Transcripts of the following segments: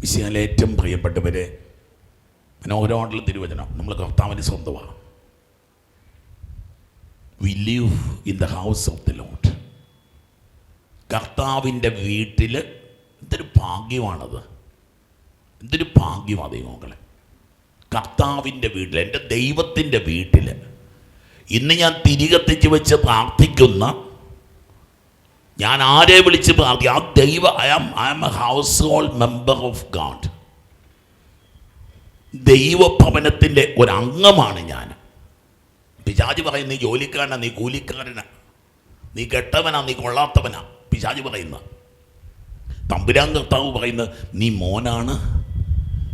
വിശയാലെ ഏറ്റവും പ്രിയപ്പെട്ടവരെ മനോഹരമായിട്ടുള്ള തിരുവചനം നമ്മൾ കർത്താവിന് സ്വന്തമാണ്. We live in the house of the lord കർത്താവിന്റെ വീട്ടിൽ എന്തൊരു ഭാഗ്യമാണത്. എന്തൊരു ഭാഗ്യമാണ് ദൈവങ്ങളെ. കർത്താവിന്റെ വീട്ടിൽ എന്റെ ദൈവത്തിന്റെ വീട്ടിൽ ഇന്ന് ഞാൻ തിരികെത്തിച്ച് വെച്ച് പ്രാർത്ഥിക്കുന്ന ഞാൻ ആരെ വിളിച്ച് പ്രാർത്ഥി ആ ദൈവ I am I am a household member of god ദൈവഭവനത്തിന്റെ ഒരംഗമാണ് ഞാൻ. പിശാജി പറയുന്ന നീ ജോലിക്കാരനാ നീ കൂലിക്കാരനാ. നീ കെട്ടവനാ നീ കൊള്ളാത്തവനാ. പിശാജി പറയുന്ന. തമ്പുരാൻ കർത്താവ് പറയുന്നത് നീ മോനാണ്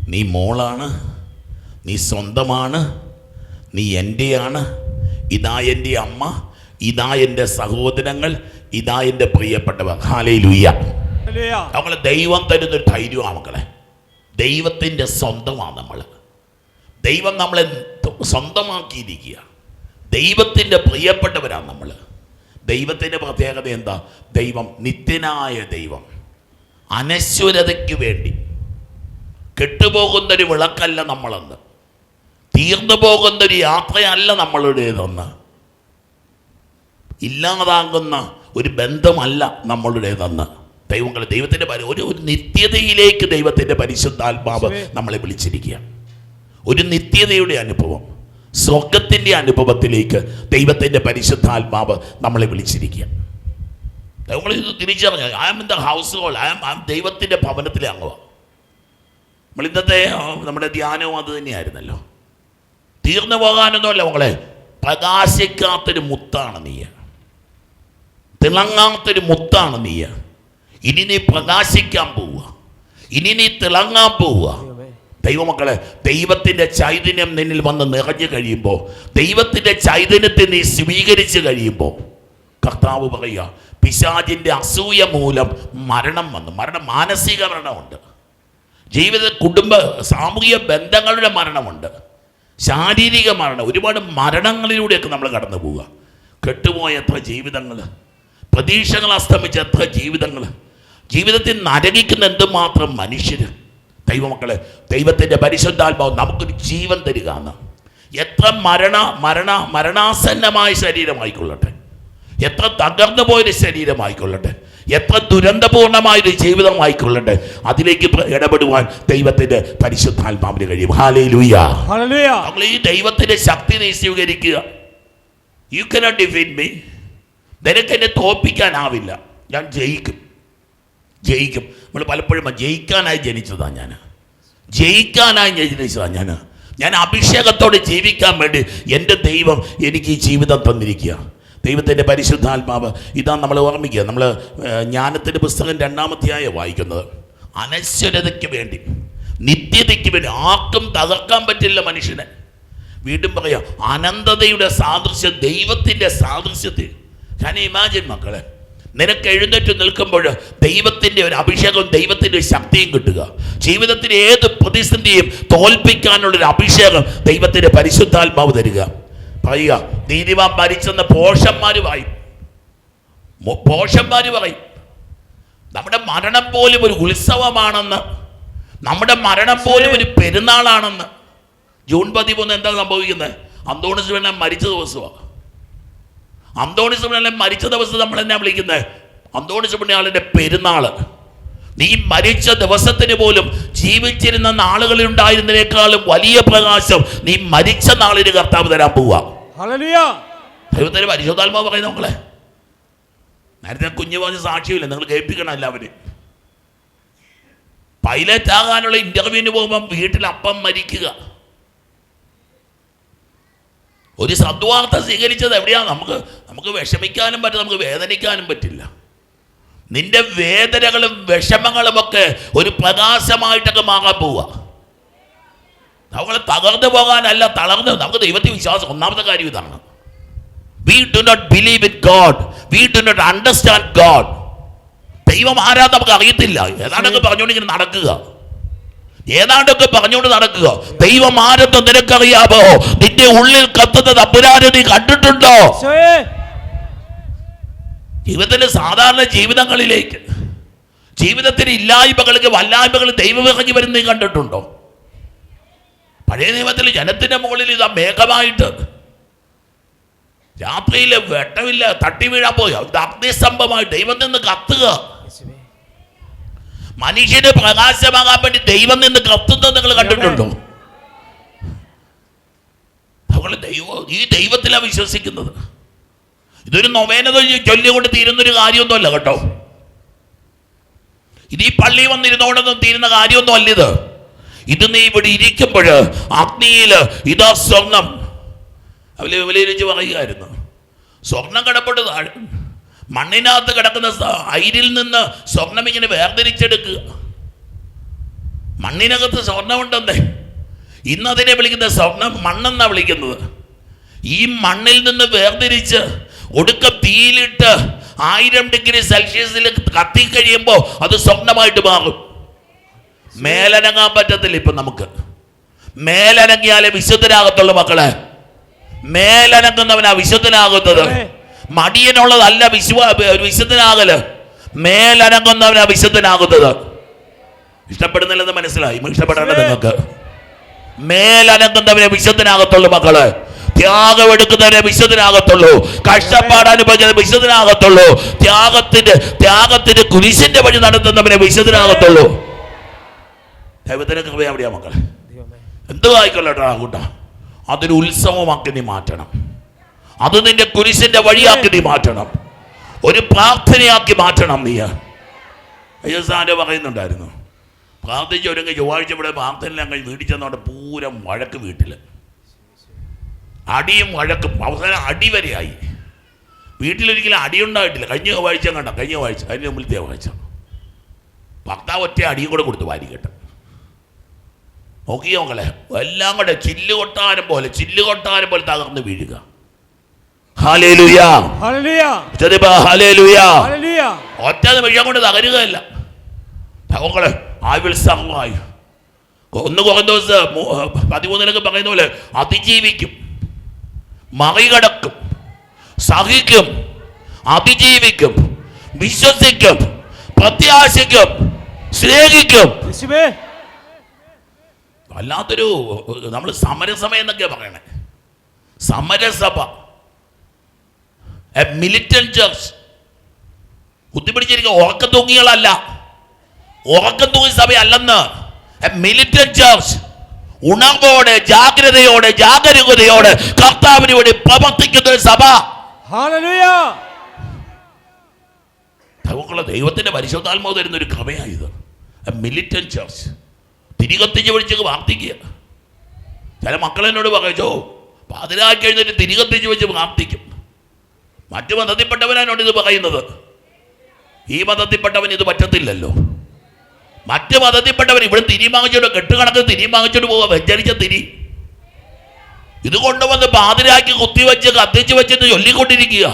നീ മോളാണ് നീ സ്വന്തമാണ് നീ എന്റെയാണ് ഇതാ എന്റെ അമ്മ ഇതാ എന്റെ സഹോദരങ്ങൾ ഇതാ എന്റെ പ്രിയപ്പെട്ടവർ. ഹാലേ ലുയ്യ നമ്മൾ ദൈവം തരുന്നൊരു ധൈര്യമാണ് മക്കളെ. ദൈവത്തിന്റെ സ്വന്തമാണ് നമ്മൾ ദൈവം നമ്മളെ സ്വന്തമാക്കിയിരിക്കുക. ദൈവത്തിന്റെ പ്രിയപ്പെട്ടവരാണ് നമ്മൾ ദൈവത്തിന്റെ പ്രത്യേകത എന്താ? ദൈവം നിത്യനായ ദൈവം. അനശ്വരതയ്ക്ക് വേണ്ടി. കെട്ടുപോകുന്നൊരു വിളക്കല്ല നമ്മളെന്ന്. തീർന്നു പോകുന്നൊരു യാത്രയല്ല നമ്മളുടേതെന്ന്. ഇല്ലാതാകുന്ന ഒരു ബന്ധമല്ല നമ്മളുടേതെന്ന്. ദൈവങ്ങളെ ദൈവത്തിന്റെ പരി- ഒരു ഒരു നിത്യതയിലേക്ക് ദൈവത്തിന്റെ പരിശുദ്ധാത്മാവ് നമ്മളെ വിളിച്ചിരിക്കുക ഒരു നിത്യതയുടെ അനുഭവം സ്വർഗത്തിന്റെ അനുഭവത്തിലേക്ക് ദൈവത്തിന്റെ പരിശുദ്ധാത്മാവ് നമ്മളെ വിളിച്ചിരിക്കുക നമ്മൾ ഇത് തിരിച്ചറിഞ്ഞ I am in the household I am I ദൈവത്തിന്റെ ഭവനത്തിലെ അംഗമാണ് നമ്മൾ ഇന്നത്തെ ആ, നമ്മുടെ ധ്യാനവും അത് തന്നെയായിരുന്നല്ലോ. തീർന്നു പോകാനൊന്നുമല്ല മകളെ പ്രകാശിക്കാത്തൊരു മുത്താണ് നീ തിളങ്ങാത്തൊരു മുത്താണ് നീ ഇനി നീ പ്രകാശിക്കാൻ പോവുക. ഇനി നീ തിളങ്ങാൻ പോവുക. ദൈവമക്കളെ ദൈവത്തിന്റെ ചൈതന്യം നിന്നിൽ വന്ന് നിറഞ്ഞു കഴിയുമ്പോൾ ദൈവത്തിന്റെ ചൈതന്യത്തെ നീ സ്വീകരിച്ചു കഴിയുമ്പോൾ കർത്താവ് പറയുക പിശാചിന്റെ അസൂയ മൂലം മരണം വന്നു. മരണം മാനസിക മരണമുണ്ട്. ജീവിത കുടുംബ സാമൂഹിക ബന്ധങ്ങളുടെ മരണമുണ്ട്. ശാരീരിക മരണം ഒരുപാട് മരണങ്ങളിലൂടെയൊക്കെ നമ്മൾ കടന്നു പോവുക കെട്ടുപോയത്ര ജീവിതങ്ങൾ പ്രതീക്ഷകൾ അസ്തമിച്ച എത്ര ജീവിതങ്ങൾ. ജീവിതത്തിൽ നരകിക്കുന്ന എന്തുമാത്രം മനുഷ്യർ ദൈവമക്കളെ ദൈവത്തിന്റെ പരിശുദ്ധാത്മാവ് നമുക്കൊരു ജീവൻ തരിക എന്ന് എത്ര മരണ മരണ മരണാസന്നമായ ശരീരമായിക്കൊള്ളട്ടെ. എത്ര തകർന്നു പോയൊരു ശരീരമായിക്കൊള്ളട്ടെ. എത്ര ദുരന്തപൂർണമായൊരു ജീവിതമായിക്കൊള്ളട്ടെ. അതിലേക്ക് ഇടപെടുവാൻ ദൈവത്തിന്റെ പരിശുദ്ധാത്മാവിന് കഴിയും. ഹാലേ ലൂയ ഹല്ലേലൂയ നമ്മൾ ഈ ദൈവത്തിന്റെ ശക്തി നീ സ്വീകരിക്കുക. യു കനോട്ട് ഡിഫീറ്റ് മീ നിനക്ക് എന്നെ തോൽപ്പിക്കാനാവില്ല. ഞാൻ ജയിക്കും. ജയിക്കും. നമ്മൾ പലപ്പോഴും ജയിക്കാനായി ജനിച്ചതാണ് ഞാൻ. ജയിക്കാനായി ജനിച്ചതാണ് ഞാൻ. ഞാൻ അഭിഷേകത്തോടെ ജീവിക്കാൻ വേണ്ടി എന്റെ ദൈവം എനിക്ക് ഈ ജീവിതം തന്നിരിക്കുക. ദൈവത്തിന്റെ പരിശുദ്ധാത്മാവ് ഇതാ നമ്മൾ ഓർമ്മിക്കുക. നമ്മൾ ജ്ഞാനത്തിന്റെ പുസ്തകം രണ്ടാമത്തെയായ വായിക്കുന്നത്. അനശ്വരതയ്ക്ക് വേണ്ടി നിത്യതയ്ക്ക് വേണ്ടി ആർക്കും തകർക്കാൻ പറ്റില്ല മനുഷ്യനെ. വീണ്ടും പറയാം അനന്തതയുടെ സാദൃശ്യം ദൈവത്തിന്റെ സാദൃശ്യത്തിൽ. ഞാൻ ഇമാജിൻ മക്കളെ നിനക്ക് എഴുന്നേറ്റ് നിൽക്കുമ്പോൾ ദൈവത്തിന്റെ ഒരു അഭിഷേകവും ദൈവത്തിന്റെ ഒരു ശക്തിയും കിട്ടുക. ജീവിതത്തിൽ ഏത് പ്രതിസന്ധിയും തോൽപ്പിക്കാനുള്ളൊരു അഭിഷേകം ദൈവത്തിന്റെ പരിശുദ്ധാത്മാവ് തരിക. പറയുക നീതിമാൻ മരിച്ചെന്ന് പോഷന്മാർ പറയും. പോഷന്മാർ പറയും. നമ്മുടെ മരണം പോലും ഒരു ഉത്സവമാണെന്ന് നമ്മുടെ മരണം പോലും ഒരു പെരുന്നാളാണെന്ന്. ജൂൺ പതിമൂന്ന് എന്താ സംഭവിക്കുന്നത്? അന്തോണിസ് വേണം മരിച്ച ദിവസമാണ് അന്തോണിസ് വേണം മരിച്ച ദിവസം നമ്മൾ എന്നാ വിളിക്കുന്നത്? അന്തോണി പുണ്യാളിന്റെ പെരുന്നാൾ. നീ മരിച്ച ദിവസത്തിന് പോലും ജീവിച്ചിരുന്ന നാളുകളിൽ ഉണ്ടായിരുന്നതിനേക്കാളും വലിയ പ്രകാശം നീ മരിച്ച നാളിന് കർത്താവ് തരാൻ പോവാ ദൈവത്തിന് പരിശോധാത്മാവ് പറയുന്നത് നമ്മളെ നേരത്തെ കുഞ്ഞു പറഞ്ഞ സാക്ഷ്യമില്ല നിങ്ങൾ കേൾപ്പിക്കണം എല്ലാവരും പൈലറ്റ് ആകാനുള്ള ഇന്റർവ്യൂവിന് പോകുമ്പോൾ വീട്ടിൽ അപ്പം മരിക്കുക. ഒരു സദ്വാർത്ത സ്വീകരിച്ചത് എവിടെയാണ് നമുക്ക് നമുക്ക് വിഷമിക്കാനും പറ്റില്ല നമുക്ക് വേദനിക്കാനും പറ്റില്ല. നിന്റെ വേദനകളും വിഷമങ്ങളും ഒക്കെ ഒരു പ്രകാശമായിട്ടൊക്കെ മാറാൻ പോവുക. നമ്മൾ തകർന്നു പോകാനല്ല തളർന്ന്. നമുക്ക് ദൈവത്തിൽ വിശ്വാസം. ഒന്നാമത്തെ കാര്യം ഇതാണ്. We do not believe in god we do not understand god ദൈവം ആരാ നമുക്ക് അറിയത്തില്ല. ഏതാണ്ടൊക്കെ പറഞ്ഞുകൊണ്ടിങ്ങനെ നടക്കുക. ഏതാണ്ടൊക്കെ പറഞ്ഞുകൊണ്ട് നടക്കുക. ദൈവം ആരെന്ന് നിനക്കറിയാമോ? നിന്റെ ഉള്ളിൽ കത്തുന്നത് അപരാധി നീ കണ്ടിട്ടുണ്ടോ? ജീവിതത്തിലെ സാധാരണ ജീവിതങ്ങളിലേക്ക് ജീവിതത്തിന് ഇല്ലായ്മകൾക്ക് വല്ലായ്മകൾ ദൈവം ഇറങ്ങി വരുന്നത് നീ കണ്ടിട്ടുണ്ടോ? പഴയ നിയമത്തിൽ ജനത്തിന്റെ മുകളിൽ ഇതാ മേഘമായിട്ട് രാത്രിയിൽ വെട്ടമില്ല തട്ടി വീഴാൻ പോയി. അഗ്നിസ്തംഭമായി ദൈവം നിന്ന് കത്തുക. മനുഷ്യന് പ്രകാശമാകാൻ വേണ്ടി ദൈവം നിന്ന് കത്തുന്നത് നിങ്ങൾ കണ്ടിട്ടുണ്ടോ? അവൾ ദൈവം ഈ ദൈവത്തിലാണ് വിശ്വസിക്കുന്നത്. ഇതൊരു നൊവേന ചൊല്ലിക്കൊണ്ട് തീരുന്നൊരു കാര്യമൊന്നുമല്ല കേട്ടോ. ഇത് ഈ പള്ളി വന്നിരുന്നോണ്ടൊന്നും തീരുന്ന കാര്യമൊന്നും അല്ല ഇത്. ഇത് നീ ഇവിടെ ഇരിക്കുമ്പോൾ അഗ്നിയിൽ ഇതാ സ്വർണം. അവലേ വിലയിരിച്ച് പറയുകയായിരുന്നു. സ്വർണം കടപ്പെട്ട് താഴെ മണ്ണിനകത്ത് കിടക്കുന്ന അയിരിൽ നിന്ന് സ്വർണം ഇങ്ങനെ വേർതിരിച്ചെടുക്കുക. മണ്ണിനകത്ത് സ്വർണമുണ്ടെന്നേ ഇന്നതിനെ വിളിക്കുന്ന സ്വർണം മണ്ണെന്നാണ് വിളിക്കുന്നത്. ഈ മണ്ണിൽ നിന്ന് വേർതിരിച്ച് ഒടുക്കം തീയിലിട്ട് ആയിരം ഡിഗ്രി സെൽഷ്യസിൽ കത്തിക്കഴിയുമ്പോൾ അത് സ്വർണമായിട്ട് മാറും. മേലനങ്ങാൻ പറ്റത്തില്ല ഇപ്പം നമുക്ക്. മേലനങ്ങിയാലേ വിശുദ്ധരാകത്തുള്ളൂ മക്കളെ. മേലനങ്ങുന്നവനാ വിശുദ്ധനാകുന്നത്. മടിയനുള്ളതല്ല വിശ്വാ വിശുദ്ധനാകൽ. മേലനങ്ങുന്നവനാ വിശുദ്ധനാകുന്നത്. ഇഷ്ടപ്പെടുന്നില്ലെന്ന് മനസ്സിലായി. ഇഷ്ടപ്പെടേണ്ടത് നിങ്ങൾക്ക്. മേലനങ്ങുന്നവനെ വിശുദ്ധനാകത്തുള്ളൂ മക്കൾ. ത്യാഗം എടുക്കുന്നവരെ വിശുദ്ധനാകത്തുള്ളൂ. കഷ്ടപ്പാട് അനുഭവിക്കുന്ന വിശുദ്ധനാകത്തുള്ളൂ. ത്യാഗത്തിന്റെ ത്യാഗത്തിന്റെ കുരിശിന്റെ വഴി നടത്തുന്നവനെ വിശുദ്ധനാകത്തുള്ളൂ. ദൈവത്തിന് കൃപയാ മക്കളെ. എന്ത് ആ കൂട്ട? അതൊരു ഉത്സവമാക്കി നീ മാറ്റണം. അത് നിന്റെ കുരിശിന്റെ വഴിയാക്കി നീ മാറ്റണം. ഒരു പ്രാർത്ഥനയാക്കി മാറ്റണം നീ. അയ്യസാന്റെ പറയുന്നുണ്ടായിരുന്നു പ്രാർത്ഥിച്ച ഒരുങ്ങി ചൊവ്വാഴ്ച ഇവിടെ പ്രാർത്ഥനയെല്ലാം കഴിഞ്ഞ് വീട്ടിൽ ചെന്നോണ്ട് പൂരം വഴക്ക് വീട്ടിൽ. അടിയും വഴക്കും അവസാനം അടി വരെയായി. വീട്ടിലൊരിക്കലും അടിയുണ്ടായിട്ടില്ല. കഴിഞ്ഞ ചൊവ്വാഴ്ച കണ്ട? കഴിഞ്ഞ ചൊവ്വാഴ്ച അതിന് മുമ്പിലത്തെ ചൊവ്വാഴ്ച. ഭർത്താവ് ഒറ്റ അടിയും കൂടെ കൊടുത്തു വാരി കേട്ടോ. നോക്കിയോ മകളെ എല്ലാം കൂടെ ചില്ല് കൊട്ടാരം പോലെ ചില്ല് കൊട്ടാരം പോലെ തകർന്ന് വീഴുക ഹാലേലുയ ഹല്ലേലൂയ ഹാലേലുയ ഹല്ലേലൂയ ഒറ്റ നിമിഷം കൊണ്ട് തകരുകയല്ല. ഐ വിൽ സർവൈവ് ഒന്ന് കുറഞ്ഞ ദിവസം പതിമൂന്നിലൊക്കെ പറയുന്ന പോലെ അതിജീവിക്കും. മറികടക്കും. സഹിക്കും. അതിജീവിക്കും. വിശ്വസിക്കും. പ്രത്യാശിക്കും. സ്നേഹിക്കും. വല്ലാത്തൊരു നമ്മൾ സമരസഭ എന്നൊക്കെയാ പറയണേ. സമരസഭ. എ മിലിറ്റന്റ് ചർച്ച് കുത്തിപ്പിടിച്ചിരിക്കുക ഉറക്കം തൂങ്ങികളല്ല ഉറക്കം തൂങ്ങി സഭയല്ലെന്ന്. എ മിലിറ്റന്റ് ചർച്ച് ഉണർവോടെ ജാഗ്രതയോടെ ജാഗരൂകതയോടെ കർത്താവിന് വേണ്ടി പ്രവർത്തിക്കുന്ന ഒരു സഭ. നമുക്കുള്ള ദൈവത്തിന്റെ പരിശുദ്ധാത്മാവ് തരുന്ന ഒരു കൃപയായത് മിലിറ്റൻ ചർച്ച് തിരികത്തിച്ച് വിളിച്ച് പ്രാർത്ഥിക്കുക. ചില മക്കളെന്നോട് പറയോ പാതിരാക്കി എഴുന്നേറ്റ് തിരികത്തിച്ച് വെച്ച് പ്രാർത്ഥിക്കും. മറ്റു മതത്തിൽപ്പെട്ടവനാണ് ഇത് പറയുന്നത്? ഈ മതത്തിൽപ്പെട്ടവൻ ഇത് പറ്റത്തില്ലല്ലോ. മറ്റു മതത്തിൽപ്പെട്ടവൻ ഇവിടെ തിരി വാങ്ങിച്ചോണ്ട് കെട്ടുകണക്ക് തിരി വാങ്ങിച്ചോണ്ട് പോവുക വെച്ചരിച്ച തിരി. ഇത് കൊണ്ടുവന്ന് പാതിരാക്കി കുത്തിവെച്ച് കത്തിച്ച് വെച്ചിട്ട് ചൊല്ലിക്കൊണ്ടിരിക്കുക.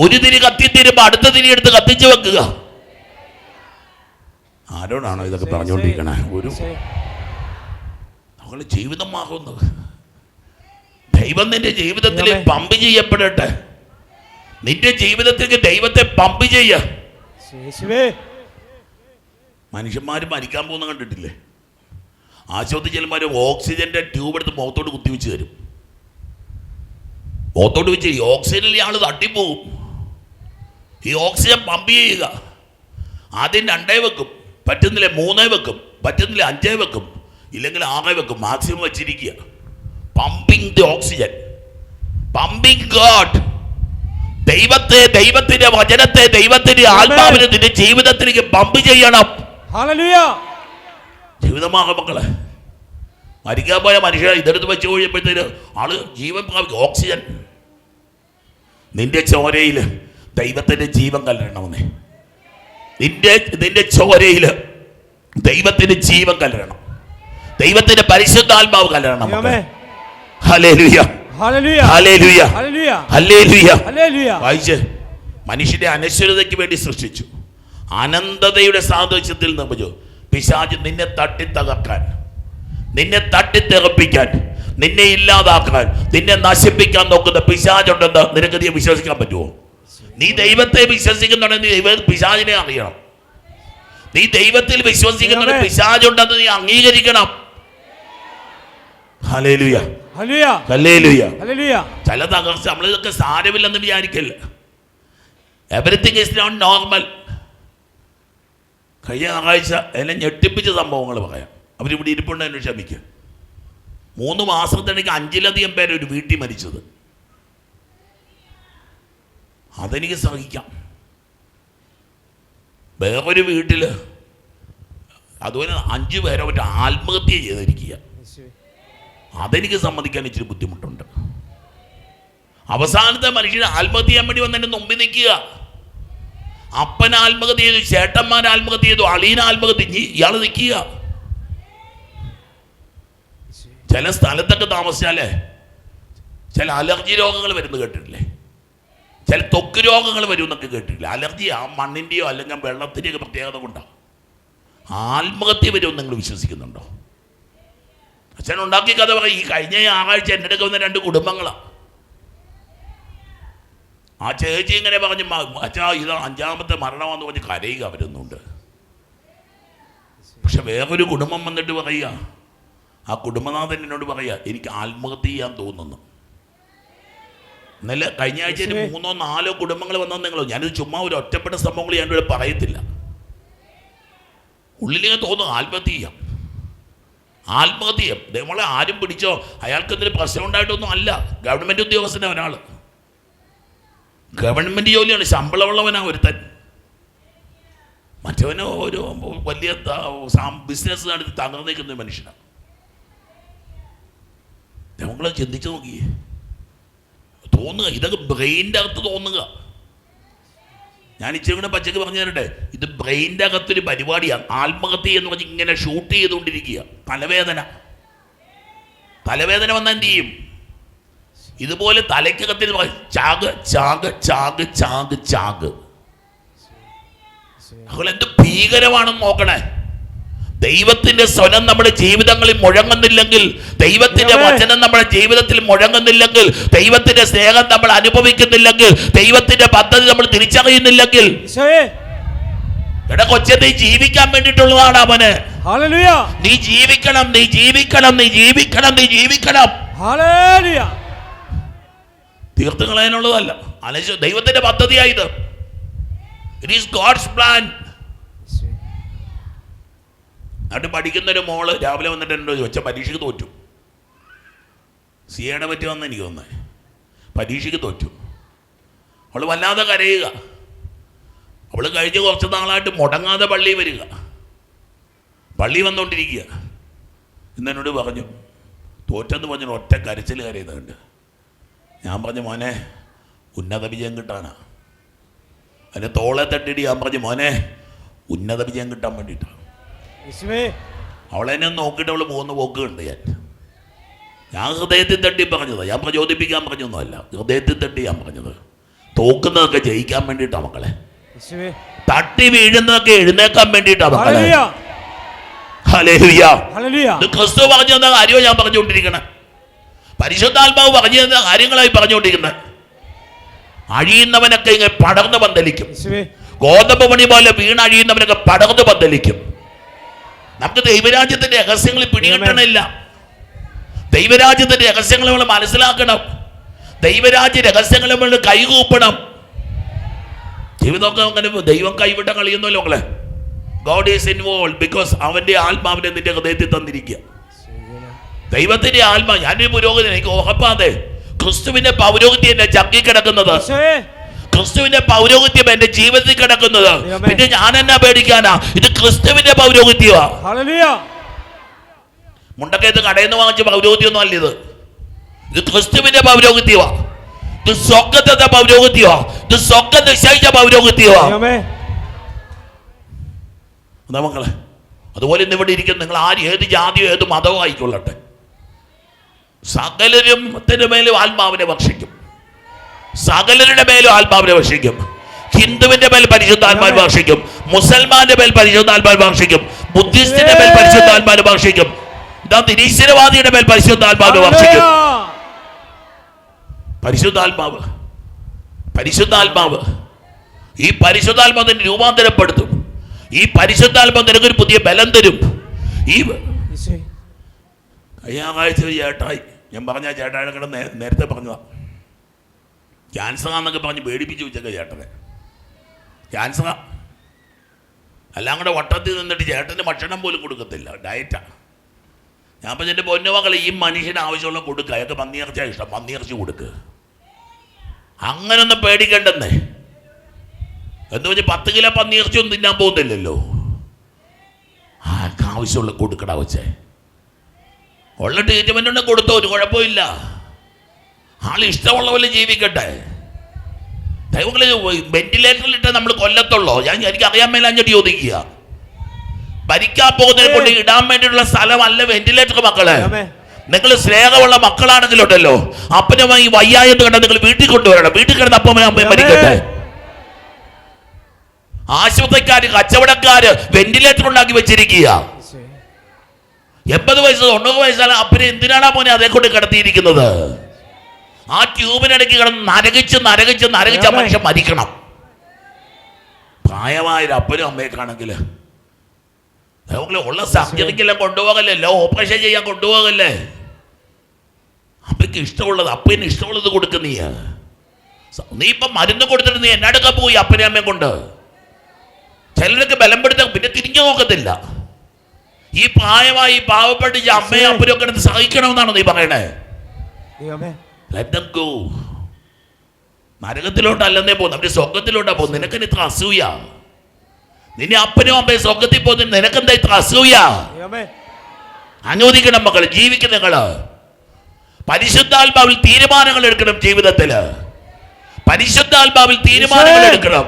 ഒരു തിരി കത്തിത്തീരുമ്പോ അടുത്ത തിരി എടുത്ത് കത്തിച്ച് വെക്കുക. ആരോടാണോ ഇതൊക്കെ പറഞ്ഞുകൊണ്ടിരിക്കണേ? ഒരു നമ്മൾ ജീവിതം മാറുന്നത്. ദൈവം നിന്റെ ജീവിതത്തിൽ പമ്പ് ചെയ്യപ്പെടട്ടെ. നിന്റെ ജീവിതത്തിലേക്ക് ദൈവത്തെ പമ്പ് ചെയ്യ. മനുഷ്യന്മാർ മരിക്കാൻ പോകുന്ന കണ്ടിട്ടില്ലേ? ആശുപത്രി ചെല്ലുമ്പോൾ ഓക്സിജന്റെ ട്യൂബ് എടുത്ത് മുഖത്തോട്ട് കുത്തിവെച്ച് തരും. മുഖത്തോട്ട് വെച്ച് ഈ ഓക്സിജനിൽ ആൾ തട്ടിപ്പോവും ഈ ഓക്സിജൻ പമ്പ് ചെയ്യുക. ആദ്യം രണ്ടേ വെക്കും. പറ്റുന്നില്ല മൂന്നേ വെക്കും. പറ്റുന്നില്ല അഞ്ചേ വെക്കും. ഇല്ലെങ്കിൽ ആറേ വെക്കും. മാക്സിമം വെച്ചിരിക്കുക. Pumping the oxygen pumping god ദൈവത്തെ ദൈവത്തിന്റെ വചനത്തെ ദൈവത്തിന്റെ ആത്മാവിനെ നിന്റെ ജീവിതത്തിലേക്ക് പമ്പ് ചെയ്യണം. ജീവിതമാകും മക്കളെ? മരിക്കാൻ പോയ മനുഷ്യ ഇതെടുത്ത് വെച്ച് കഴിയുമ്പോഴത്തേന് ആൾ ജീവൻ ഓക്സിജൻ. നിന്റെ ചോരയിൽ ദൈവത്തിന്റെ ജീവൻ കലരണമെന്നേ നിന്റെ നിന്റെ ചോരയിൽ ദൈവത്തിന്റെ ജീവൻ കലരണം ദൈവത്തിന്റെ പരിശുദ്ധാത്മാവ് കലരണം ഹലേ ഹല്ലേലൂയ മനുഷ്യന്റെ അനശ്വരതയ്ക്ക് വേണ്ടി സൃഷ്ടിച്ചു. അനന്തതയുടെ സാദൃശ്യത്തിൽ നിർമ്മിച്ചു. പിശാജ് നിന്നെ തട്ടി തകർക്കാൻ നിന്നെ തട്ടിത്തെറപ്പിക്കാൻ നിന്നെ ഇല്ലാതാക്കാൻ നിന്നെ നശിപ്പിക്കാൻ നോക്കുന്ന പിശാജുണ്ടെന്ന് നിനക്ക് നീ വിശ്വസിക്കാൻ പറ്റുമോ? നീ ദൈവത്തെ വിശ്വസിക്കുന്നുണ്ടെങ്കിൽ നീ ദൈവ പിശാജിനെ അറിയണം. നീ ദൈവത്തിൽ വിശ്വസിക്കുന്നുണ്ടെങ്കിൽ. പിശാജുണ്ടെന്ന് നീ അംഗീകരിക്കണം. ഹല്ലേലൂയ ചില തകർച്ച നമ്മളിതൊക്കെ സാരമില്ലെന്ന് വിചാരിക്കല്ല എവറിത്തിങ് ഇസ് നോട്ട് നോർമൽ കഴിഞ്ഞ ഞായറാഴ്ച എന്നെ ഞെട്ടിപ്പിച്ച സംഭവങ്ങൾ പറയാം. അവരിവിടെ ഇരിപ്പുണ്ട് എന്നെ ക്ഷമിക്കുക മൂന്ന് മാസത്തിനിടയ്ക്ക് അഞ്ചിലധികം പേര് ഒരു വീട്ടിൽ മരിച്ചത്. അതെനിക്ക് സഹിക്കാം. വേറൊരു വീട്ടിൽ അതുപോലെ അഞ്ച് പേരെ മറ്റേ ആത്മഹത്യ ചെയ്തിരിക്കുക. അതെനിക്ക് സമ്മതിക്കാൻ ഇച്ചിരി ബുദ്ധിമുട്ടുണ്ട്. അവസാനത്തെ മനുഷ്യൻ ആത്മഹത്യ ചെയ്യാൻ വേണ്ടി വന്നതിന്റെ മുമ്പിൽ നിൽക്കുക. അപ്പൻ ആത്മഹത്യ ചെയ്തു ചേട്ടന്മാർ ആത്മഹത്യ ചെയ്തു അളീന ആത്മഹത്യ ഇയാൾ നിൽക്കുക. ചില സ്ഥലത്തൊക്കെ താമസിച്ചാലേ ചില അലർജി രോഗങ്ങൾ വരുന്നത് കേട്ടിട്ടില്ലേ? ചില തൊക്ക് രോഗങ്ങൾ വരും എന്നൊക്കെ കേട്ടിട്ടില്ല? അലർജി ആ മണ്ണിന്റെയോ അല്ലെങ്കിൽ വെള്ളത്തിന്റെയൊക്കെ പ്രത്യേകത കൊണ്ടാണ് ആത്മഹത്യ വരുമെന്ന് നിങ്ങൾ വിശ്വസിക്കുന്നുണ്ടോ? അച്ഛൻ ഉണ്ടാക്കിയ കഥ പറയും ഈ കഴിഞ്ഞ ഞായറാഴ്ച എന്റെ അടുക്ക വന്ന രണ്ട് കുടുംബങ്ങളാണ് ആ ചേച്ചി ഇങ്ങനെ പറഞ്ഞു "മ- അച്ഛാ ഇത് അഞ്ചാമത്തെ മരണമാണെന്ന് പറഞ്ഞ് കരയുക വരുന്നുണ്ട് പക്ഷെ വേറൊരു കുടുംബം വന്നിട്ട് പറയുക ആ കുടുംബനാഥൻ എന്നോട് പറയുക എനിക്ക് ആത്മഹത്യ ചെയ്യാൻ തോന്നുന്നു. ഇന്നലെ കഴിഞ്ഞ ആഴ്ചയിൽ. മൂന്നോ നാലോ കുടുംബങ്ങൾ വന്നാൽ നിങ്ങളോ ഞാനിത് ചുമ്മാ ഒരു ഒറ്റപ്പെട്ട സംഭവങ്ങൾ ഞാനിവിടെ പറയത്തില്ല. ഉള്ളിലേക്ക് തോന്നും ആത്മഹത്യ ചെയ്യാം. ആത്മഹത്യ. നമ്മളെ ആരും പിടിച്ചോ? അയാൾക്ക് പ്രശ്നം ഉണ്ടായിട്ടൊന്നും അല്ല. ഗവൺമെന്റ് ഉദ്യോഗസ്ഥനാണ് ഒരാൾ ഗവൺമെന്റ് ജോലിയാണ്. ശമ്പളമുള്ളവനാണ് ഒരുത്തൻ. മറ്റവന് ഒരു വലിയ ബിസിനസ് നടത്തി തകർന്നു നിൽക്കുന്ന മനുഷ്യനാണ് നമ്മളത് ചിന്തിച്ചു നോക്കിയേ. തോന്നുക. ഇതൊക്കെ ബ്രെയിന്റെ അകത്ത് തോന്നുക. ഞാൻ ഇച്ചിരി കൂടെ പച്ചക്ക് പറഞ്ഞു തരട്ടെ? ഇത് ബ്രെയിന്റെ അകത്തൊരു പരിപാടിയാണ് ആത്മഹത്യ എന്ന് പറഞ്ഞ് ഇങ്ങനെ ഷൂട്ട് ചെയ്തുകൊണ്ടിരിക്കുക. തലവേദന. തലവേദന വന്നാൽ എന്ത് ചെയ്യും? ഇതുപോലെ തലയ്ക്കകത്തിൽ ചാക് ചാക് ചാക് ചാക് ചാക്. എന്ത് ഭീകരമാണെന്ന് നോക്കണേ. ദൈവത്തിന്റെ സ്വനം നമ്മുടെ ജീവിതങ്ങളിൽ മുഴങ്ങുന്നില്ലെങ്കിൽ ദൈവത്തിന്റെ വചനം നമ്മുടെ ജീവിതത്തിൽ മുഴങ്ങുന്നില്ലെങ്കിൽ ദൈവത്തിന്റെ സ്നേഹം നമ്മൾ അനുഭവിക്കുന്നില്ലെങ്കിൽ ദൈവത്തിന്റെ പദ്ധതി നമ്മൾ തിരിച്ചറിയുന്നില്ലെങ്കിൽ. എടാ കൊച്ചെ നീ ജീവിക്കാൻ വേണ്ടിയിട്ടുള്ളതാണ് അവന്. നീ ജീവിക്കണം നീ ജീവിക്കണം നീ ജീവിക്കണം നീ ജീവിക്കണം. തീർത്ത് കളയാനുള്ളതല്ല ദൈവത്തിന്റെ പദ്ധതിയായത് ഇറ്റ് ഈസ് ഗോഡ്സ് പ്ലാൻ അവിടെ പഠിക്കുന്നൊരു മോൾ രാവിലെ വന്നിട്ട് എന്നോട് ചോദിച്ച പരീക്ഷയ്ക്ക് തോറ്റു. സി എയുടെ പറ്റി വന്ന് എനിക്ക് തോന്നുന്നത് പരീക്ഷയ്ക്ക് തോറ്റു. അവൾ വല്ലാതെ കരയുക. അവൾ കഴിഞ്ഞ കുറച്ച് നാളായിട്ട് മുടങ്ങാതെ പള്ളി വരിക. പള്ളി വന്നുകൊണ്ടിരിക്കുക ഇന്ന് എന്നോട് പറഞ്ഞു തോറ്റെന്ന് പറഞ്ഞു ഒറ്റ കരച്ചിൽ കരയുന്നുണ്ട്. ഞാൻ പറഞ്ഞു മോനെ ഉന്നത വിജയം കിട്ടാനാ. അതിന്റെ തോളെ തട്ടിയിട്ട് ഞാൻ പറഞ്ഞു മോനെ ഉന്നത വിജയം കിട്ടാൻ വേണ്ടിയിട്ടാണ് അവളെന്നെ നോക്കിയിട്ട് അവൾ പോകുന്ന പോക്ക് കണ്ട് ഞാൻ. ഞാൻ ഹൃദയത്തിൽ തട്ടി പറഞ്ഞത്. ഞാൻ പ്രചോദിപ്പിക്കാൻ പറഞ്ഞൊന്നുമല്ല. ഹൃദയത്തിൽ തട്ടി ഞാൻ പറഞ്ഞത്. തോക്കുന്നതൊക്കെ ജയിക്കാൻ വേണ്ടിയിട്ടാണ് മക്കളെ. തട്ടി വീഴുന്നതൊക്കെ എഴുന്നേക്കാൻ വേണ്ടിയിട്ടാണ് മക്കളെ. ക്രിസ്തു പറഞ്ഞു തന്ന കാര്യമോ ഞാൻ പറഞ്ഞുകൊണ്ടിരിക്കണേ? പരിശുദ്ധാത്മാവ് പറഞ്ഞു തന്ന കാര്യങ്ങളായി പറഞ്ഞുകൊണ്ടിരിക്കുന്നത് അഴിയുന്നവനൊക്കെ ഇങ്ങനെ പടർന്ന് പന്തലിക്കും. ഗോതമ്പ് മണി പോലെ വീണഴിയുന്നവനൊക്കെ പടർന്ന് പന്തലിക്കും. നമുക്ക് ദൈവരാജ്യത്തിന്റെ രഹസ്യങ്ങൾ പിടികിട്ടണില്ല. ദൈവരാജ്യത്തിന്റെ രഹസ്യങ്ങൾ നമ്മൾ മനസ്സിലാക്കണം. ദൈവരാജ്യ രഹസ്യങ്ങൾ നമ്മൾ കൈകൂപ്പണം. ജീവിതമൊക്കെ അങ്ങനെ ദൈവം കൈവിട്ട കളിയുന്നല്ലോ മക്കളെ. ഗോഡ് ഈസ് ഇൻവോൾവ് ബിക്കോസ് അവന്റെ ആത്മാവിനെ നിന്റെ ഹൃദയത്തിൽ തന്നിരിക്കുക. ദൈവത്തിന്റെ ആത്മാ ഞാനൊരു പുരോഗതി എനിക്ക് ഉറപ്പാതെ ക്രിസ്തുവിന്റെ പൗരോഗതി എന്നെ ചക്കി കിടക്കുന്നത് യേശുവേ ക്രിസ്തുവിന്റെ പൗരോഹിത്യം എന്റെ ജീവിതത്തിൽ കിടക്കുന്നത്. പിന്നെ ഞാൻ എന്നാ പേടിക്കാനാ? ഇത് ക്രിസ്തുവിന്റെ പൗരോഹിത്യമാ. ഹല്ലേലൂയ. മുണ്ടൊക്കെ ഇത് കടയിൽ നിന്ന് വാങ്ങിച്ച പൗരോഹിത്യമൊന്നും അല്ല ഇത്. ഇത് ക്രിസ്തുവിന്റെ പൗരോഹിത്യമാ. ഇത് സ്വർഗത്തെ പൗരോഹിത്യമാ. ഇത് സ്വർഗം നിശ്ചയിച്ച പൗരോഹിത്യമാ. മക്കളെ അതുപോലെ ഇന്ന് ഇവിടെ ഇരിക്കുന്ന നിങ്ങൾ ആര് ഏത് ജാതിയോ ഏത് മതമോ ആയിക്കൊള്ളട്ടെ. സകലരും മേലും ആത്മാവിനെ ഭക്ഷിക്കും. സകലരുടെ മേലും ആത്മാവിനെ വർഷിക്കും. ഹിന്ദുവിന്റെ മേൽ പരിശുദ്ധാത്മാവ് ഭാഷിക്കും മുസൽമാന്റെ മേൽ പരിശുദ്ധാത്മാവ് ഭാഷിക്കും ബുദ്ധിസ്റ്റിന്റെ മേൽ പരിശുദ്ധാത്മാവ് ഭക്ഷിക്കും ഇതാ നിരീശ്വരവാദിയുടെ മേൽ പരിശുദ്ധാത്മാവ് Hallelujah. പരിശുദ്ധാത്മാവ് പരിശുദ്ധാത്മാവ് ഈ പരിശുദ്ധാത്മാവിനെ രൂപാന്തരപ്പെടുത്തും. ഈ പരിശുദ്ധാത്മാവ് നിനക്കൊരു പുതിയ ബലം തരും. ഈ കഴിഞ്ഞ ആഴ്ച ചേട്ടായി ഞാൻ പറഞ്ഞ ചേട്ടായി കിടന്ന് നേരത്തെ പറഞ്ഞതാ. ക്യാൻസർ ആണെന്നൊക്കെ പറഞ്ഞ് പേടിപ്പിച്ച് വെച്ചേക്ക ചേട്ടനെ. ക്യാൻസറാ എല്ലാം കൂടെ വട്ടത്തിൽ നിന്നിട്ട് ചേട്ടന് ഭക്ഷണം പോലും കൊടുക്കത്തില്ല. ഡയറ്റാ. ഞാൻ പറഞ്ഞ എന്റെ പൊന്നുമകളെ ഈ മനുഷ്യന് ആവശ്യമുള്ള കൊടുക്കുക അയാൾക്ക് പന്നിയിറച്ചിയാണ് ഇഷ്ടം. പന്നിയിറച്ചി കൊടുക്കുക അങ്ങനൊന്നും പേടിക്കണ്ടെന്നേ. എന്ന് വെച്ചാൽ പത്ത് കിലോ പന്നിയിറച്ചി ഒന്നും തിന്നാൻ പോകുന്നില്ലല്ലോ. ആൾക്ക് ആവശ്യമുള്ള കൊടുക്കടാ വെച്ചേ ഉള്ള ട്രീറ്റ്മെന്റ് ഉണ്ടെങ്കിൽ കൊടുത്തോ ഒരു കുഴപ്പമില്ല ആൾ ഇഷ്ടമുള്ള പോലെ ജീവിക്കട്ടെ. ദൈവങ്ങളെ വെന്റിലേറ്ററിലിട്ട് നമ്മൾ കൊല്ലത്തുള്ളോ. ഞാൻ എനിക്ക് അറിയാൻ മേലാഞ്ഞിട്ട് ചോദിക്കുക. ഭരിക്കാൻ പോകുന്നതിനെ കൊണ്ട് ഇടാൻ വേണ്ടിയിട്ടുള്ള സ്ഥലമല്ല വെന്റിലേറ്റർ മക്കളെ. നിങ്ങൾ സ്നേഹമുള്ള മക്കളാണെങ്കിലുണ്ടല്ലോ. അപ്പനും ഈ വയ്യായത് കണ്ട നിങ്ങൾ വീട്ടിൽ കൊണ്ടുവരണം. വീട്ടിൽ കിടന്ന് അപ്പനും അമ്മയും മരിക്കട്ടെ. ആശുപത്രിക്കാര് കച്ചവടക്കാര് വെന്റിലേറ്റർ ഉണ്ടാക്കി വെച്ചിരിക്കുക. എൺപത് വയസ്സ് തൊണ്ണൂറ് വയസ്സാണ് അപ്പനെ എന്തിനാണ് മോനെ അതേ കൊണ്ട് കിടത്തിയിരിക്കുന്നത്? ആ ട്യൂബിനിടയ്ക്ക് കിടന്ന് നരകിച്ച് നരകിച്ച് നരകിച്ച്. മനുഷ്യൻ മരിക്കണം. പ്രായമായൊരു അപ്പനും അമ്മയൊക്കെയാണെങ്കിൽ നമുക്ക് ഉള്ള സർജറിക്കെല്ലാം കൊണ്ടുപോകല്ലേ? ഓപ്പറേഷൻ ചെയ്യാൻ കൊണ്ടുപോകല്ലേ? അപ്പയ്ക്ക് ഇഷ്ടമുള്ളത് അപ്പന് ഇഷ്ടമുള്ളത് കൊടുക്കും നീ. നീ ഇപ്പം മരുന്ന് കൊടുത്തിട്ട് നീ എന്നടുക്ക പോയി അപ്പനെ അമ്മയും കൊണ്ട്. ചിലരൊക്കെ ബലം പിടുത്ത പിന്നെ തിരിഞ്ഞു നോക്കത്തില്ല. ഈ പ്രായമായി പാവപ്പെട്ട് അമ്മയും അപ്പനും ഒക്കെ സഹിക്കണമെന്നാണോ നീ പറയണേ? ദൈവമേ Let ഗോ go. നരകത്തിലോട്ടല്ലെന്നേ പോകുന്നു അവർ സ്വർഗത്തിലോട്ടാ പോകുന്നു നിനക്കെന്നെ ഇത്ര അസൂയ? നിന്നെ അപ്പനും അമ്മയും സ്വർഗത്തിൽ പോകുന്നു നിനക്കെന്താ ഇത്ര അസൂയ? അനുവദിക്കണം മക്കൾ ജീവിക്കുന്ന നിങ്ങൾ പരിശുദ്ധാത്മാവിൽ തീരുമാനങ്ങൾ എടുക്കണം ജീവിതത്തിൽ. പരിശുദ്ധാത്മാവിൽ തീരുമാനങ്ങൾ. എടുക്കണം.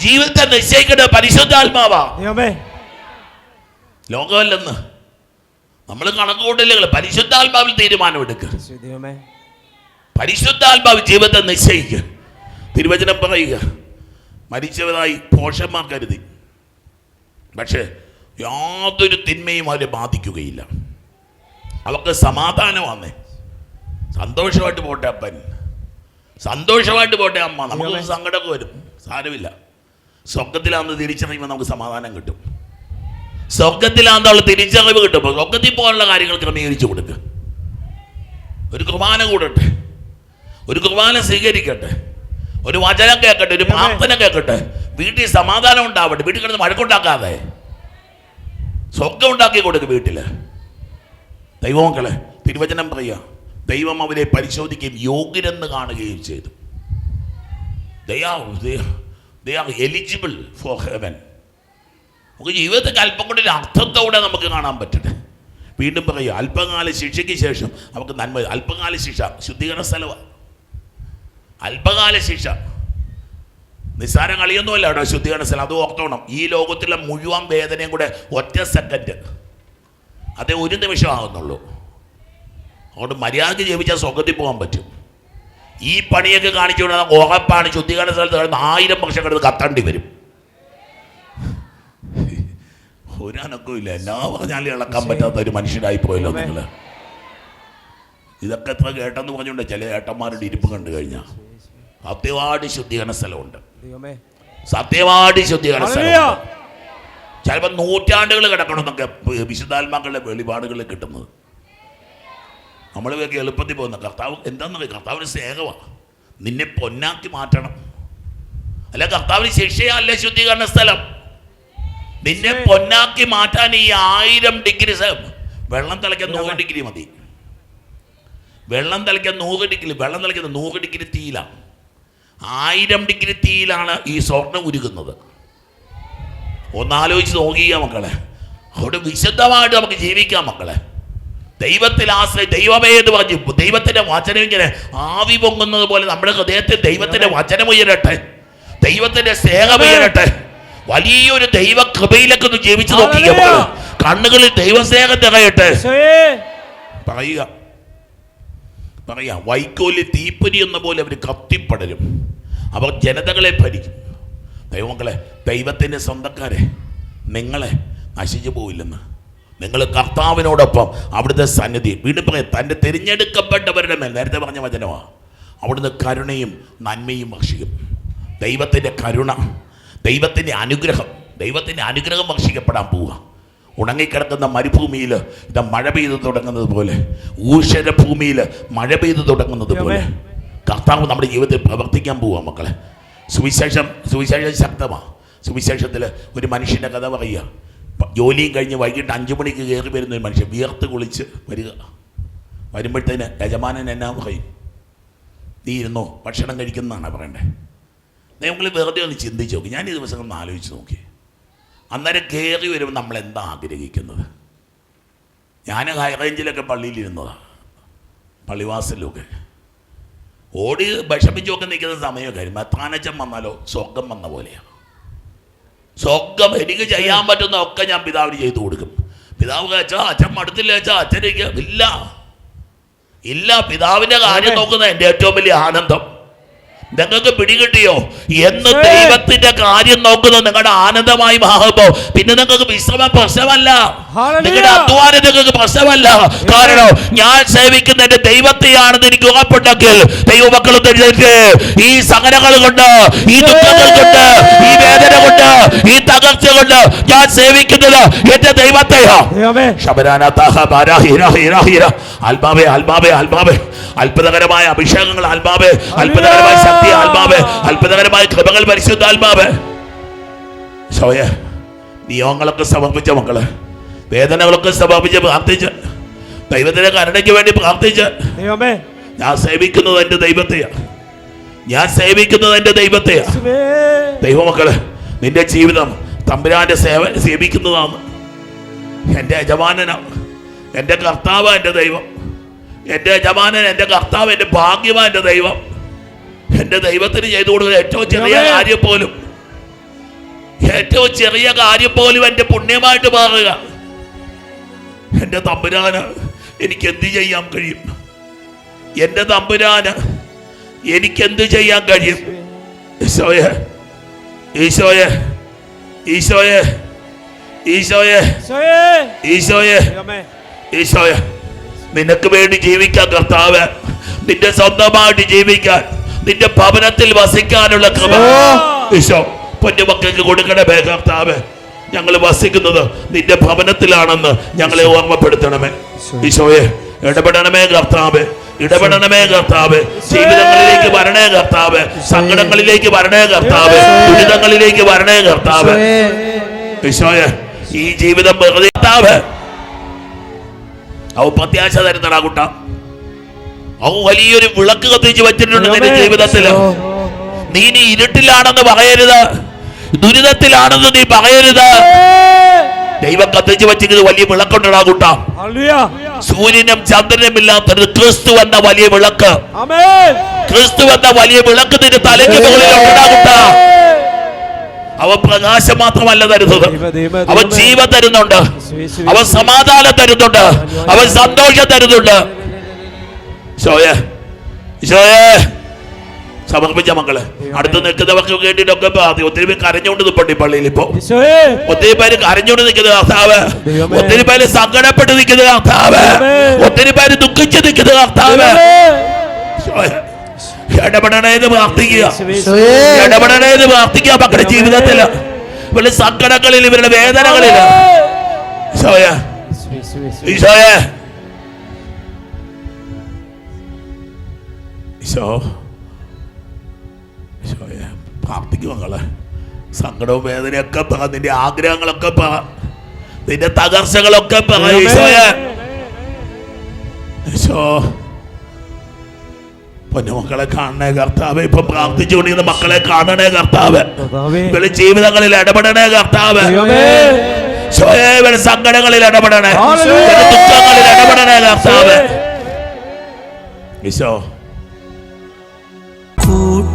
ജീവിതത്തെ നിശ്ചയിക്കേണ്ടത് പരിശുദ്ധാത്മാവാ. ലോകമല്ലെന്ന്. നമ്മൾ കണക്കുകൂട്ടില്ലെങ്കിൽ കൂട്ടില്ല പരിശുദ്ധാത്മാവിൽ തീരുമാനമെടുക്കുക എടുക്കുക പരിശുദ്ധാത്മാവ് ജീവിതത്തെ നിശ്ചയിക്കുക. തിരുവചനം പറയുക. മരിച്ചവരായി പോഷന്മാർ കരുതി. പക്ഷേ യാതൊരു തിന്മയും അവരെ ബാധിക്കുകയില്ല. അവർക്ക് സമാധാനമാണ്. സന്തോഷമായിട്ട് പോട്ടെ അപ്പൻ. സന്തോഷമായിട്ട് പോട്ടെ അമ്മ. നമുക്ക്. സങ്കടമൊക്കെ വരും. സാരമില്ല. സ്വർഗത്തിലാന്ന് തിരിച്ചറിയുമ്പോൾ നമുക്ക് സമാധാനം കിട്ടും. സ്വർഗത്തിലാണെന്നുള്ള തിരിച്ചറിവ് കിട്ടുമ്പോൾ സ്വർഗത്തിൽ പോകാനുള്ള കാര്യങ്ങൾ ക്രമീകരിച്ചു കൊടുക്കുക ഒരു കുർബാന കൂടട്ടെ. ഒരു കുർബാന സ്വീകരിക്കട്ടെ. ഒരു വചനം കേൾക്കട്ടെ ഒരു പ്രാർത്ഥന കേൾക്കട്ടെ വീട്ടിൽ സമാധാനം ഉണ്ടാവട്ടെ. വീട്ടിൽ കിടന്ന് വഴക്കുണ്ടാക്കാതെ. സ്വർഗം ഉണ്ടാക്കി കൊടുക്കും വീട്ടിൽ ദൈവമക്കളെ തിരുവചനം പറയുക. ദൈവം അവരെ പരിശോധിക്കുകയും യോഗ്യരെന്ന് കാണുകയും ചെയ്തു. They are eligible for heaven നമുക്ക് ജീവിതത്തിൽ അല്പം കൊണ്ട് ഒരു അർത്ഥത്തോടെ നമുക്ക് കാണാൻ പറ്റട്ടെ. വീണ്ടും പറയുക അല്പകാല ശിക്ഷയ്ക്ക് ശേഷം നമുക്ക് നന്മ അല്പകാല ശിക്ഷ ശുദ്ധീകരണ സ്ഥലമാണ് അല്പകാല ശിക്ഷ നിസ്സാരം കളിയൊന്നുമല്ല കേട്ടോ ശുദ്ധീകരണ സ്ഥലം. അത് ഓർത്തോണം. ഈ ലോകത്തിലെ മുഴുവൻ വേദനയും കൂടെ ഒറ്റ സെക്കൻഡ്. അതേ ഒരു നിമിഷം ആകുന്നുള്ളൂ അതുകൊണ്ട് മര്യാദയ്ക്ക് ജീവിച്ചാൽ സ്വർഗത്തിൽ പോകാൻ പറ്റും. ഈ പണിയൊക്കെ കാണിച്ചുകൊണ്ട് ഉറപ്പാണ് ശുദ്ധീകരണ സ്ഥലത്ത് ആയിരം വർഷം കിടന്ന് കത്തേണ്ടി വരും. ഒരനക്കും ഇല്ല. എല്ലാ പറഞ്ഞാലും ഇളക്കാൻ പറ്റാത്ത ഒരു മനുഷ്യനായി പോയല്ലോ നിങ്ങൾ ഇതൊക്കെ എത്ര കേട്ടെന്ന് പറഞ്ഞുകൊണ്ട് ചില ഏട്ടന്മാരുടെ ഇരിപ്പ് കണ്ടു കഴിഞ്ഞാൽ സത്യവാടി ശുദ്ധീകരണ സ്ഥലമുണ്ട്. സത്യവാടി ശുദ്ധീകരണ സ്ഥലം ചിലപ്പോൾ നൂറ്റാണ്ടുകൾ കിടക്കണമെന്നൊക്കെ വിശുദ്ധാത്മാക്കളുടെ വെളിപാടുകൾ കിട്ടുന്നത്. നമ്മൾ എളുപ്പത്തിൽ പോകുന്ന കർത്താവ് എന്താണെന്ന് കർത്താവിന് സ്നേഹമാണ് നിന്നെ പൊന്നാക്കി മാറ്റണം. അല്ല കർത്താവിന് ശിക്ഷയല്ല ശുദ്ധീകരണ സ്ഥലം. നിന്നെ പൊന്നാക്കി മാറ്റാൻ ഈ ആയിരം ഡിഗ്രി വെള്ളം തിളയ്ക്കാൻ നൂറ് ഡിഗ്രി മതി. വെള്ളം തിളയ്ക്കാൻ നൂറ് ഡിഗ്രി വെള്ളം തിളയ്ക്കുന്ന നൂറ് ഡിഗ്രി തീയിലാണ് ആയിരം ഡിഗ്രി തീയിലാണ് ഈ സ്വർണം ഉരുകുന്നത്. ഒന്നാലോചിച്ച് നോക്കിയ മക്കളെ. അവിടെ വിശുദ്ധമായിട്ട് നമുക്ക് ജീവിക്കാം മക്കളെ. ദൈവത്തിൽ ആശ്രയി ദൈവമേ എന്ന് പറഞ്ഞു. ദൈവത്തിന്റെ വചനം ഇങ്ങനെ ആവി പൊങ്ങുന്നത് പോലെ നമ്മുടെ ഹൃദയത്തിൽ ദൈവത്തിന്റെ വചനം ഉയരട്ടെ. ദൈവത്തിന്റെ സ്നേഹം ഉയരട്ടെ. വലിയൊരു ദൈവ കൃപയിലൊക്കെ ഒന്ന് ജീവിച്ചു നോക്കിയ. കണ്ണുകളിൽ ദൈവസ്നേഹം തികയട്ടെ പറയുക. പറയാ വൈക്കോലി തീപ്പൊരി എന്ന പോലെ അവർ കത്തിപ്പടരും. അവർ ജനതകളെ ഭരിക്കും. ദൈവങ്ങളെ ദൈവത്തിന്റെ സ്വന്തക്കാരെ നിങ്ങളെ നശിച്ചു പോവില്ലെന്ന്. നിങ്ങൾ കർത്താവിനോടൊപ്പം അവിടുത്തെ സന്നിധി വീണ്ടും പറയാം തന്റെ തിരഞ്ഞെടുക്കപ്പെട്ടവരുടെ മേൽ നേരത്തെ പറഞ്ഞ വചനമാണ് അവിടുന്ന് കരുണയും നന്മയും ഭക്ഷിക്കും ദൈവത്തിന്റെ കരുണ ദൈവത്തിന്റെ അനുഗ്രഹം ദൈവത്തിന്റെ അനുഗ്രഹം ഭക്ഷിക്കപ്പെടാൻ പോവുക. ഉണങ്ങിക്കിടക്കുന്ന മരുഭൂമിയിൽ ഇത് മഴ പെയ്തു തുടങ്ങുന്നത് പോലെ ഊഷര ഭൂമിയിൽ മഴ പെയ്തു തുടങ്ങുന്നത് പോലെ കർത്താവ് നമ്മുടെ ജീവിതത്തിൽ പ്രവർത്തിക്കാൻ പോവുക മക്കളെ. സുവിശേഷം സുവിശേഷം ശക്തമാണ് സുവിശേഷത്തിൽ ഒരു മനുഷ്യന്റെ കഥ പറയുക. ജോലിയും കഴിഞ്ഞ് വൈകിട്ട് അഞ്ചു മണിക്ക് കയറി വരുന്ന ഒരു മനുഷ്യൻ വിയർത്ത് കുളിച്ച് വരിക. വരുമ്പോഴത്തേന് യജമാനൻ എന്നാ പറയും? നീ ഇരുന്നോ ഭക്ഷണം കഴിക്കുന്നതാണ് പറയണ്ടേ. നിങ്ങൾ വെറുതെ ഒന്ന് ചിന്തിച്ച് നോക്കി. ഞാൻ ഈ ദിവസങ്ങൾ ഒന്ന് ആലോചിച്ച് നോക്കി. അന്നേരം കയറി വരുമ്പോൾ നമ്മൾ എന്താ ആഗ്രഹിക്കുന്നത്? ഞാൻ ഹൈറേഞ്ചിലൊക്കെ പള്ളിയിലിരുന്നതാണ് പള്ളിവാസലിലൊക്കെ. ഓടി വിഷമിച്ചൊക്കെ നിൽക്കുന്ന സമയം കഴിയുമ്പോൾ മെത്രാനച്ചൻ വന്നാലോ? സ്വർഗം വന്ന പോലെയാണ് സ്വർഗം എനിക്ക് ചെയ്യാൻ പറ്റുന്ന ഒക്കെ ഞാൻ പിതാവിന് ചെയ്തു കൊടുക്കും. പിതാവ് അച്ഛാ അച്ഛൻ മടുത്തില്ല അച്ഛാ അച്ഛനേക്ക് ഇല്ല. ഇല്ല. പിതാവിന്റെ കാര്യം നോക്കുന്ന എന്റെ ഏറ്റവും വലിയ ആനന്ദം. നിങ്ങൾക്ക് പിടികിട്ടിയോ? എന്ന്. ദൈവത്തിന്റെ കാര്യം നോക്കുന്നത് നിങ്ങളുടെ ആനന്ദമായി മാറുമ്പോ പിന്നെ നിങ്ങൾക്ക് വിശ്രമ പ്രശ്നമല്ല. നിങ്ങളുടെ അധ്വാനം നിങ്ങൾക്ക് പ്രശ്നമല്ല. കാരണം ഞാൻ സേവിക്കുന്ന എന്റെ ദൈവത്തെയാണെന്ന് എനിക്ക് ഉറപ്പുണ്ടെങ്കിൽ ദൈവമക്കൾ ഈ സഹനങ്ങൾ കൊണ്ട് ഈ ദുഃഖങ്ങൾ കൊണ്ട് ഈ വേദന കൊണ്ട് ഈ തകർച്ച കൊണ്ട് ഞാൻ സേവിക്കുന്നത് എന്റെ ദൈവത്തെയാ. ആത്മാവേ ആത്മാവേ ആത്മാവേ അത്ഭുതകരമായ അഭിഷേകങ്ങൾ ആത്മാവേ അത്ഭുതകരമായ ശക്തി ആത്മാവേ അത്ഭുതകരമായ കൃപകൾ പരിശുദ്ധ ആത്മാവ്. ശോയ നിയമങ്ങളൊക്കെ സമർപ്പിച്ച മക്കൾ വേദനകളൊക്കെ സമർപ്പിച്ച് പ്രാർത്ഥിച്ച് ദൈവത്തിന്റെ കരുണയ്ക്ക് വേണ്ടി പ്രാർത്ഥിച്ച്. ഞാൻ സേവിക്കുന്നത് എന്റെ ദൈവത്തെയാ. ഞാൻ സേവിക്കുന്നത് എന്റെ ദൈവത്തെയാ. ദൈവമക്കൾ നിന്റെ ജീവിതം തമ്പുരാന്റെ സേവ സേവിക്കുന്നതാണ്. എന്റെ യജമാനനാണ് എന്റെ കർത്താവ് എന്റെ ദൈവം. എന്റെ യജമാനൻ എന്റെ കർത്താവ് എന്റെ ഭാഗ്യമാണ് എന്റെ ദൈവം. എന്റെ ദൈവത്തിന് ചെയ്തു കൊടുക്കുന്ന ഏറ്റവും ചെറിയ. കാര്യം പോലും ഏറ്റവും ചെറിയ കാര്യം പോലും എന്റെ പുണ്യമായിട്ട് മാറുക. എന്റെ തമ്പുരാന് എനിക്ക് എന്ത് ചെയ്യാൻ കഴിയും? എന്റെ തമ്പുരാന് എനിക്ക് എന്ത് ചെയ്യാൻ കഴിയും? ഈശോയെ ഈശോയെ ഈശോയെ ഈശോയെ ഈശോയെ. ഈശോയെ നിനക്ക് വേണ്ടി ജീവിക്കാൻ കർത്താവ്. നിന്റെ സ്വന്തമായിട്ട് ജീവിക്കാൻ. നിന്റെ ഭവനത്തിൽ വസിക്കാനുള്ള കൃപ. ഈശോ പൊന്നുമക്കൾക്ക് കൊടുക്കണേ കർത്താവ്. ഞങ്ങൾ വസിക്കുന്നത് നിന്റെ ഭവനത്തിലാണെന്ന് ഞങ്ങളെ ഓർമ്മപ്പെടുത്തണമേ. ഈശോയെ ഇടപെടണമേ കർത്താവ്. ഇടപെടണമേ കർത്താവ്. ജീവിതങ്ങളിലേക്ക് വരണേ കർത്താവ്. സങ്കടങ്ങളിലേക്ക് വരണേ കർത്താവ്. ദുരിതങ്ങളിലേക്ക് വരണേ കർത്താവ്. ഈശോയെ ഈ ജീവിതം വെറുതെ കർത്താവ്. അവ പ്രത്യാശ തരുന്നടാ കുട്ട. അവ വലിയൊരു വിളക്ക് കത്തിച്ച് വെച്ചിട്ടുണ്ട് നിന്റെ ജീവിതത്തിൽ നീ നീ ഇരുട്ടിലാണെന്ന് പറയരുത്. ദുരിതത്തിലാണെന്ന് നീ പറയരുത്. ദൈവം കത്തിച്ച് വെച്ചിട്ട് വലിയ വിളക്കുണ്ടടാ കൂട്ടാം. സൂര്യനും ചന്ദ്രനും ഇല്ലാത്തൊരു ക്രിസ്തു എന്ന വലിയ വിളക്ക്. ക്രിസ്തു എന്ന വലിയ വിളക്ക് നിന്റെ തലയ്ക്ക് മുകളിൽ അവ പ്രകാശം മാത്രമല്ല തരുന്നത്. അവ ജീവ അവൻ തരുന്നുണ്ട്. യേശുവേ. സമാധാനം തരുന്നുണ്ട്. അവ സന്തോഷം തരുന്നുണ്ട്. ഈശോയെ ഈശോയെ. സമർപ്പിച്ച മക്കൾ അടുത്ത് നിൽക്കുന്നവർക്ക് വേണ്ടിട്ടൊക്കെ ഒത്തിരി പേര് കരഞ്ഞുകൊണ്ട് നിൽപ്പുണ്ട് ഈ പള്ളിയിൽ ഇപ്പോ. ഒത്തിരി പേര് കരഞ്ഞുകൊണ്ട് നിൽക്കുന്നത് കർത്താവ്. ഒത്തിരി പേര് സങ്കടപ്പെട്ട് നിൽക്കുന്നത് കർത്താവ്. ഒത്തിരി പേര് ദുഃഖിച്ച് നിൽക്കുന്നത് കർത്താവ്. ഇടപെടണേന്ന് പ്രാർത്ഥിക്കുക. ഇടപെടണേന്ന് പ്രാർത്ഥിക്കുക മക്കളുടെ ജീവിതത്തിൽ ഇവരുടെ സങ്കടങ്ങളിൽ ഇവരുടെ വേദനകളിൽ. ഈശോയെ. ഈശോയെ. ഈശോ. ഈശോയെ പ്രാർത്ഥിക്കും മകളെ സങ്കടവും വേദനയൊക്കെ പറ നിന്റെ ആഗ്രഹങ്ങളൊക്കെ പറ. നിന്റെ തകർച്ചകളൊക്കെ പറ ഈശോയെ ഈശോ പൊന്നുമക്കളെ കാണണേ കർത്താവ് ഇപ്പൊ പ്രാർത്ഥിച്ചുകൊണ്ടിരുന്ന മക്കളെ കാണണേ കർത്താവ്. ജീവിതങ്ങളിൽ ഇടപെടണേ കർത്താവ്. സങ്കടങ്ങളിൽ ഇടപെടണേ. ദുഃഖങ്ങളിൽ ഇടപെടണേ കർത്താവ്. ഈശോ.